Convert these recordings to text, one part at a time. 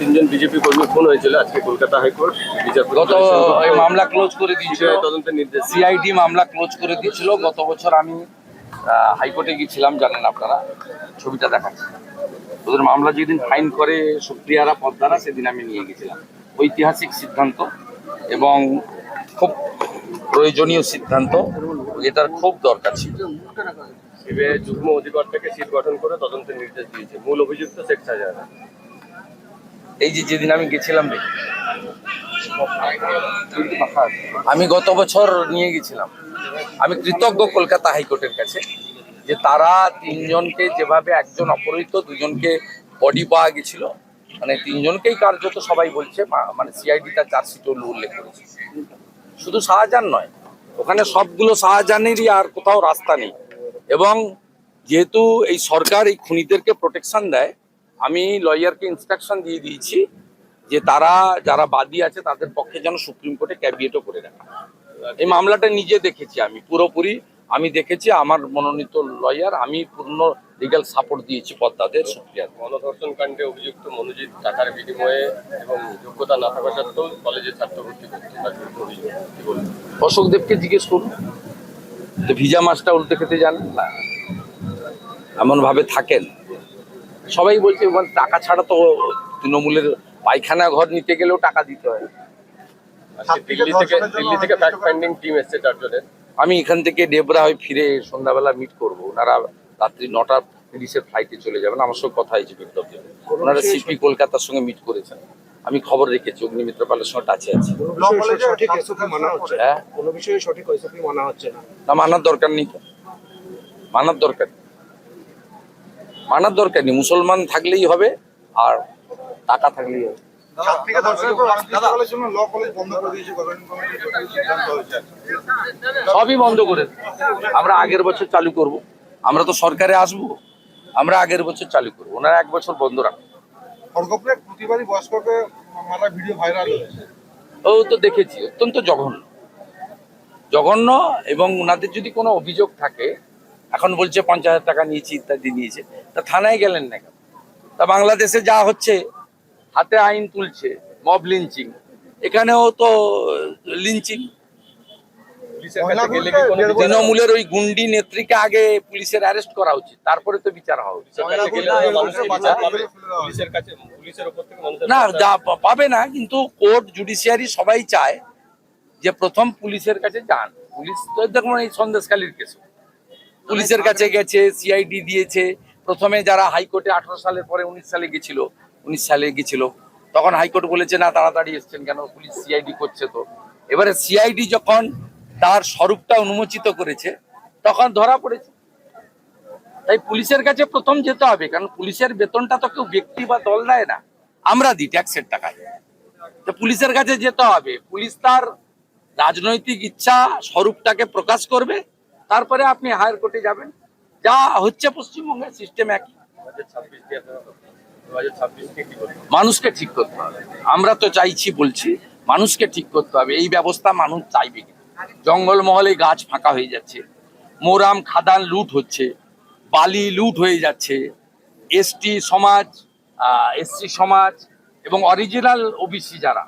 তিনজন বিজেপি কর্মী খুন হয়েছিল আজকে কলকাতা হাইকোর্ট। বিচারপতি গত মামলা ক্লোজ করে দিয়েছিল। তদন্তের নির্দেশ সিআইডি মামলা ক্লোজ করে দিয়েছিল। গত বছর আমি হাইকোর্টে গিয়েছিলাম জানেন আপনারা ছবিটা দেখাচ্ছি। ওদের মামলা যেদিন ফাইন করে সুপ্রিয়ারা পদ্মারা সেদিন আমি নিয়ে গেছিলাম ঐতিহাসিক সিদ্ধান্ত এবং খুব প্রয়োজনীয় সিদ্ধান্ত এটার খুব দরকার ছিল। সিবিআই যুগ্ম অধিকর্তাকে সিট গঠন করে তদন্তের নির্দেশ দিয়েছে। মূল অভিযুক্ত শেখ শাহজাহান এই যে যেদিন আমি গেছিলাম আমি গত বছর নিয়ে গেছিলাম। আমি কৃতজ্ঞ কলকাতা হাইকোর্টের কাছে যে তারা তিনজনকে যেভাবে একজন অপহৃত, দুজনকে বডি পাওয়া গেছিল। মানে তিনজনকেই কার্যত সবাই বলছে মানে সিআইডি তার চার্জশিট উল্লেখ করেছে। শুধু শাহজাহান নয়, ওখানে সবগুলো শাহজাহানেরই আর কোথাও রাস্তা নেই। এবং যেহেতু এই সরকার এই খুনিদেরকে প্রোটেকশন দেয় আমি লয়ারকে ইনস্ট্রাকশন দিয়ে দিয়েছি যে তারা যারা বাদী আছে তাদের পক্ষে যেন সুপ্রিম কোর্টে ক্যাবিয়েটও করে রাখা। এই মামলাটা নিজে দেখেছি আমি পুরোপুরি আমি দেখেছি আমার মনোনীত লয়ার আমি পূর্ণ লিগ্যাল সাপোর্ট দিয়েছি পদ্মাদের সুপ্রিয়া গণধর্ষণ কাণ্ডে অভিযুক্ত মনোজিৎ টাকার বিনিময়ে এবং যোগ্যতা না থাকা সত্ত্বেও কলেজে ছাত্র ভর্তি অশোক দেবকে জিজ্ঞেস করুন। ভিজা মাছটা উল্টে খেতে জানেন না? এমন ভাবে থাকেন। সবাই বলছে এবার টাকা ছাড়া তো তৃণমূলের পায়খানা ঘর নিতে গেলেও টাকা দিতে হয়। দিল্লি থেকে দিল্লি থেকে ফ্যাক্ট ফাইন্ডিং টিম এসছে চারজনের। আমি এখান থেকে ডেবরা হয়ে ফিরে সন্ধ্যাবেলা মিট করব। ওনারা রাত্রি নটা তিরিশের ফ্লাইটে চলে যাবেন। আমার সঙ্গে কথা হয়েছে বিপ্লব ওনারা সিপি কলকাতার সঙ্গে মিট করেছেন। আমি খবর রেখেছি অগ্নিমিত্র পালের সঙ্গে টাচে আছি। সঠিক মানা হচ্ছে হ্যাঁ। কোনো বিষয়ে সঠিক মানা হচ্ছে না। না মানার দরকার নেই মানার দরকার নেই। মানার দরকার নেই মুসলমান থাকলেই হবে আর টাকা থাকলেই হবে। সবই বন্ধ করে আমরা আগের বছর চালু করব। আমরা তো সরকারে আসব। আমরা আগের বছর চালু করব। ওনারা এক বছর বন্ধ রাখব প্রতিবারই বয়স্ককে মারা ভিডিও ভাইরাল হয়েছে। ও তো দেখেছি অত্যন্ত জঘন্য। জঘন্য এবং ওনাদের যদি কোনো অভিযোগ থাকে এখন বলছে পঞ্চাশ হাজার টাকা নিয়েছি ইত্যাদি নিয়েছে। তা থানায় গেলেন না কেন? তা বাংলাদেশে যা হচ্ছে হাতে আইন তুলছে মব লিঞ্চিং। এখানেও তো লিঞ্চিং। তৃণমূলের ওই গুন্ডি নেত্রীকে আগে পুলিশের অ্যারেস্ট করা উচিত তারপরে তো বিচার হওয়া উচিত। না যা পাবে। না কিন্তু কোর্ট জুডিশিয়ারি সবাই চায় যে প্রথম পুলিশের কাছে যান। পুলিশ তো দেখুন এই সন্দেশকালীর কেস পুলিশের কাছে গেছে সিআইডি দিয়েছে। প্রথমে যারা হাইকোর্টে আঠারো সালের পরে উনিশ সালে গেছিল উনিশ সালে গেছিল। তখন হাইকোর্ট বলেছে না তাড়াতাড়ি এসছেন কেন? পুলিশ সিআইডি করছে তো। এবারে সিআইডি যখন তার স্বরূপটা উন্মোচিত করেছে তখন ধরা পড়েছে। তাই পুলিশের কাছে প্রথম যেতে হবে কারণ পুলিশের বেতনটা তো কেউ ব্যক্তি বা দল দেয় না। আমরা দিই ট্যাক্সের টাকায়। তো পুলিশের কাছে যেতে হবে। পুলিশ তার রাজনৈতিক ইচ্ছা স্বরূপটাকে প্রকাশ করবে। তারপরে আপনি হায়ার কোর্টে যাবেন। যা হচ্ছে পশ্চিমবঙ্গের সিস্টেম একই। 2026 দিয়ে আপনারা 2026 কে কি করবেন? মানুষকে ঠিক করতে হবে। আমরা তো চাইছি, বলছি, মানুষকে ঠিক করতে হবে। এই ব্যবস্থা মানুষ চাইবে জঙ্গলমহলে গাছ ফাঁকা হয়ে যাচ্ছে। মোরাম খাদান লুট হচ্ছে। বালি লুট হয়ে যাচ্ছে। এসটি সমাজ এসসি সমাজ এবং অরিজিনাল ওবিসি যারা,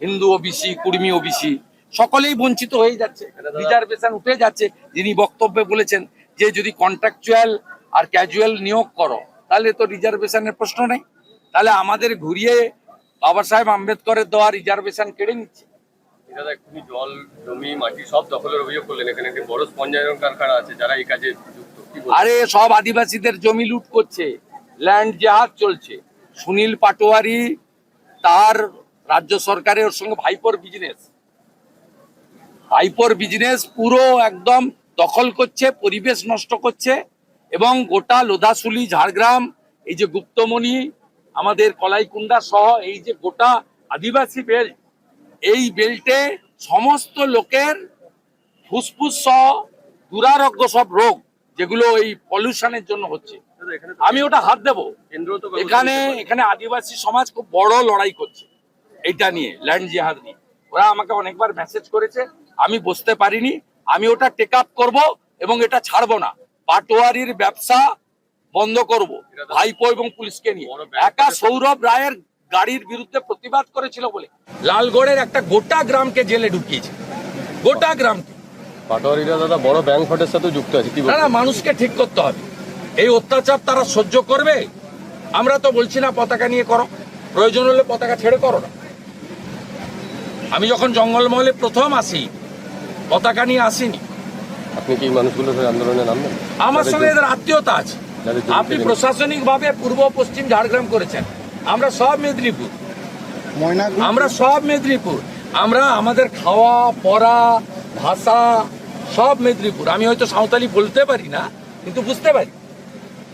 হিন্দু ওবিসি কুর্মী ওবিসি সকলেই বঞ্চিত হয়ে যাচ্ছে রিজার্ভেশন উঠে যাচ্ছে। যিনি বক্তব্যে বলেছেন যে যদি কন্ট্রাকচুয়াল আর ক্যাজুয়াল নিয়োগ করো তাহলে তো রিজার্ভেশনের প্রশ্ন নেই। তাহলে আমাদের ঘুরিয়ে বাবা সাহেব আম্বেদকরের দেওয়া রিজার্ভেশন কেড়ে নিচ্ছে। দাদা জল জমি মাটি সব দখলের অভিযোগ করলেন। এখানে একটি বড় স্পঞ্জ কারখানা আছে যারা এই কাজে যুক্ত। আরে সব আদিবাসীদের জমি লুট করছে ল্যান্ড জাহাজ চলছে। সুনীল পাটোয়ারি তার রাজ্য সরকারের ওর সঙ্গে ভাইপোর বিজনেস ভাইপোর বিজনেস পুরো একদম দখল করছে পরিবেশ নষ্ট করছে এবং গোটা লোধাশুলি ঝাড়গ্রাম এই যে গুপ্তমণি আমাদের কলাইকুণ্ডা সহ এই যে গোটা আদিবাসী বেল্ট এই বেল্টে সমস্ত লোকের ফুসফুস সহ দুরারোগ্য সব রোগ যেগুলো এই পলিউশনের জন্য হচ্ছে। আমি ওটা হাত দেবো। এখানে এখানে আদিবাসী সমাজ খুব বড় লড়াই করছে। এটা নিয়ে ল্যান্ড জিহাদ নিয়ে। ওরা আমাকে অনেকবার মেসেজ করেছে আমি বসতে পারিনি আমি ওটা টেক আপ করব এবং এটা ছাড়বো না। পাটোয়ারির ব্যবসা বন্ধ করব ভাইপো এবং পুলিশকে নিয়ে। একা সৌরভ রায়ের গাড়ির বিরুদ্ধে প্রতিবাদ করেছিল বলে। লালগড়ের একটা গোটা গ্রামকে জেলে ঢুকিয়েছে। গোটা গ্রামকে। পাটোয়ারিরা দাদা বড় ব্যাংক সাথে যুক্ত আছে কি না মানুষকে ঠিক করতে হবে। এই অত্যাচার তারা সহ্য করবে? আমরা তো বলছি না পতাকা নিয়ে করো। প্রয়োজন হলে পতাকা ছেড়ে করো না। আমি যখন জঙ্গলমহলে প্রথম আসি পতাকা নিয়ে আসিনি। আপনি কি মানুষগুলোর হয়ে আন্দোলনে নামবেন? আমার সঙ্গে এদের আত্মীয়তা আছে। আপনি নেই। প্রশাসনিক ভাবে পূর্ব পশ্চিম ঝাড়গ্রাম করেছেন। আমরা সব মেদিনীপুর। আমরা সব মেদিনীপুর। আমরা আমাদের খাওয়া পড়া ভাষা সব মেদিনীপুর। আমি হয়তো সাঁওতালি বলতে পারি না কিন্তু বুঝতে পারি।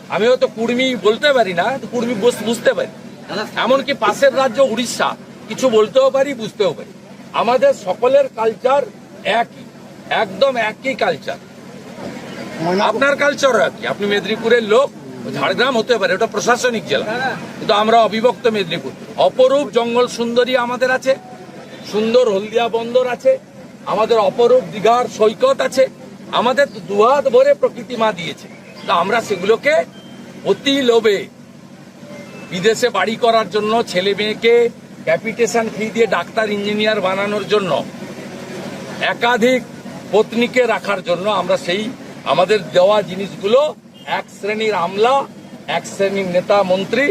আমি হয়তো কুর্মি বলতে পারি না কিন্তু কুর্মি বুঝ- বুঝতে পারি। এমনকি পাশের রাজ্য উড়িষ্যা কিছু বলতেও পারি বুঝতেও পারি। আমাদের সকলের কালচার একই। একদম একই কালচার আপনার কালচারও একই। আপনি মেদিনীপুরের লোক ঝাড়গ্রাম হতে পারে ওটা প্রশাসনিক জেলা। কিন্তু আমরা অবিভক্ত মেদিনীপুর। অপরূপ জঙ্গল সুন্দরী আমাদের আছে সুন্দর হলদিয়া বন্দর আছে আমাদের অপরূপ দীঘার সৈকত আছে আমাদের দুহাত ভরে প্রকৃতি মা দিয়েছে। তা আমরা সেগুলোকে অতি লোভে বিদেশে বাড়ি করার জন্য ছেলে মেয়েকে ক্যাপিটেশন ফি দিয়ে ডাক্তার ইঞ্জিনিয়ার বানানোর জন্য একাধিক পত্নীকে রাখার জন্য আমরা সেই আমাদের দেওয়া জিনিসগুলো এক শ্রেণির আমলা, এক শ্রেণির নেতা মন্ত্রী